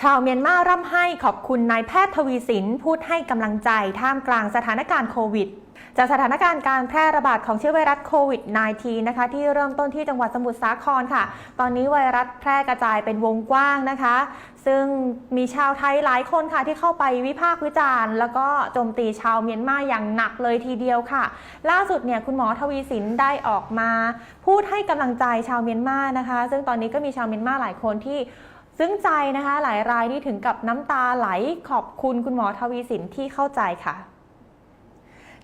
ชาวเมียนมาร่ำให้ขอบคุณนายแพทย์ทวีสินพูดให้กำลังใจท่ามกลางสถานการณ์โควิด จากสถานการณ์การแพร่ระบาดของเชื้อไวรัสโควิด -19 นะคะ ที่เริ่มต้นที่จังหวัดสมุทรสาครค่ะ ตอนนี้ไวรัสแพร่กระจายเป็นวงกว้างนะคะ ซึ่งมีชาวไทยหลายคนค่ะที่เข้าไปวิพากษ์วิจารณ์ แล้วก็โจมตีชาวเมียนมาอย่างหนักเลยทีเดียวค่ะ ล่าสุดเนี่ยคุณหมอทวีสินได้ออกมา พูดให้กำลังใจชาวเมียนมานะคะ ซึ่งตอนนี้ก็มีชาวเมียนมาหลายคนที่ ซึ้งใจนะคะ หลายรายนี่ถึงกับน้ำตาไหลขอบคุณคุณหมอทวีสินที่เข้าใจค่ะ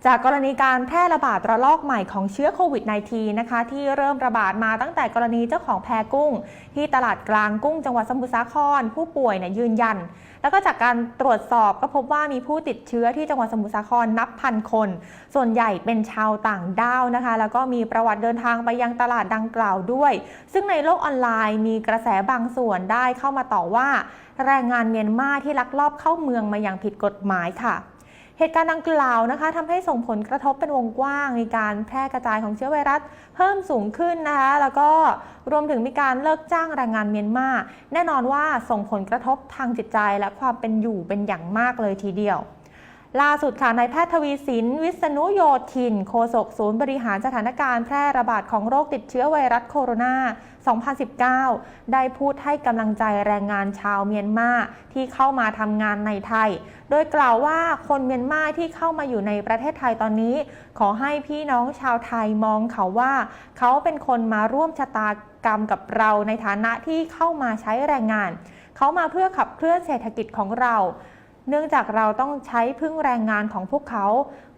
จากกรณีการแพร่ระบาดระลอกใหม่ของเชื้อโควิด -19 นะคะ ที่เริ่มระบาดมาตั้งแต่กรณีเจ้าของแพกุ้ง ที่ตลาดกลางกุ้งจังหวัดสมุทรสาคร ผู้ป่วยเนี่ยยืนยัน แล้วก็จากการตรวจสอบก็พบว่ามีผู้ติดเชื้อที่จังหวัดสมุทรสาครนับพันคน ส่วนใหญ่เป็นชาวต่างด้าวนะคะ แล้วก็มีประวัติเดินทางไปยังตลาดดังกล่าวด้วย ซึ่งในโลกออนไลน์มีกระแสบางส่วนได้เข้ามาต่อว่า แรงงานเมียนมาที่ลักลอบเข้าเมืองมาอย่างผิดกฎหมายค่ะ เหตุการณ์ดังกล่าวนะคะทำให้ส่งผลกระทบเป็นวงกว้างในการแพร่กระจายของเชื้อไวรัสเพิ่มสูงขึ้นนะคะแล้วก็รวมถึงมีการเลิกจ้างแรงงานเมียนมาแน่นอนว่าส่งผลกระทบทางจิตใจและความเป็นอยู่เป็นอย่างมากเลยทีเดียว ล่าสุดค่ะนายแพทย์ทวีสิน วิษณุโยธิน โฆษกศูนย์บริหารสถานการณ์แพร่ระบาดของโรคติดเชื้อไวรัสโคโรนา 2019 ได้พูดให้กำลังใจแรงงานชาวเมียนมาที่เข้ามาทำงานในไทย โดยกล่าวว่าคนเมียนมาที่เข้ามาอยู่ในประเทศไทยตอนนี้ ขอให้พี่น้องชาวไทยมองเขาว่า เขาเป็นคนมาร่วมชะตากรรมกับเราในฐานะที่เข้ามาใช้แรงงาน เขามาเพื่อขับเคลื่อนเศรษฐกิจของเรา เนื่องจากเราต้องใช้พึ่งแรงงานของพวกเขา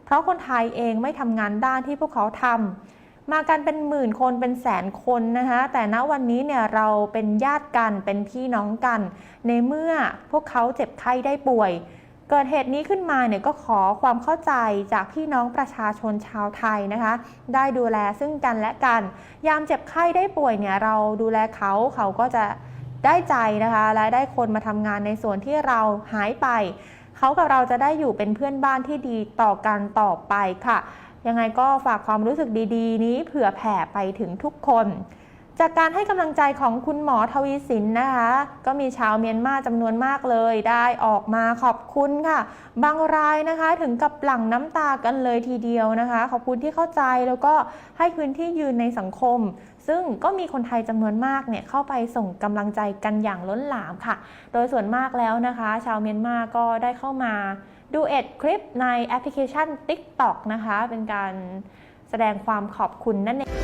เพราะคนไทยเองไม่ทำงานด้านที่พวกเขาทำมากันเป็นหมื่นคนเป็นแสนคนนะคะแต่ณวันนี้เนี่ยเราเป็นญาติกันเป็นพี่น้องกัน ในเมื่อพวกเขาเจ็บไข้ได้ป่วย เกิดเหตุนี้ขึ้นมาเนี่ยก็ขอความเข้าใจจากพี่น้องประชาชนชาวไทยนะคะ ได้ดูแลซึ่งกันและกัน ยามเจ็บไข้ได้ป่วยเนี่ยเราดูแลเขาเขาก็จะ ได้ใจนะคะ และได้คนมาทำงานในส่วนที่เราหายไป เขากับเราจะได้อยู่เป็นเพื่อนบ้านที่ดีต่อกันต่อไปค่ะ ยังไงก็ฝากความรู้สึกดี ๆ นี้เผื่อแผ่ไปถึงทุกคน จากการให้กำลังใจของคุณหมอทวีสินนะคะ ก็มีชาวเมียนมาจำนวนมากเลย ได้ออกมาขอบคุณค่ะ บางรายนะคะถึงกับหลั่งน้ำตากันเลยทีเดียวนะคะ ขอบคุณที่เข้าใจแล้วก็ให้พื้นที่ยืนในสังคม ซึ่งก็มีคนไทยจำนวนมากเนี่ยเข้าไปส่งกำลังใจกันอย่างล้นหลามค่ะ โดยส่วนมากแล้วนะคะ ชาวเมียนมาก็ได้เข้ามาดูเอ็ดคลิปในแอปพลิเคชัน TikTok นะคะ เป็นการแสดงความขอบคุณนั่นเอง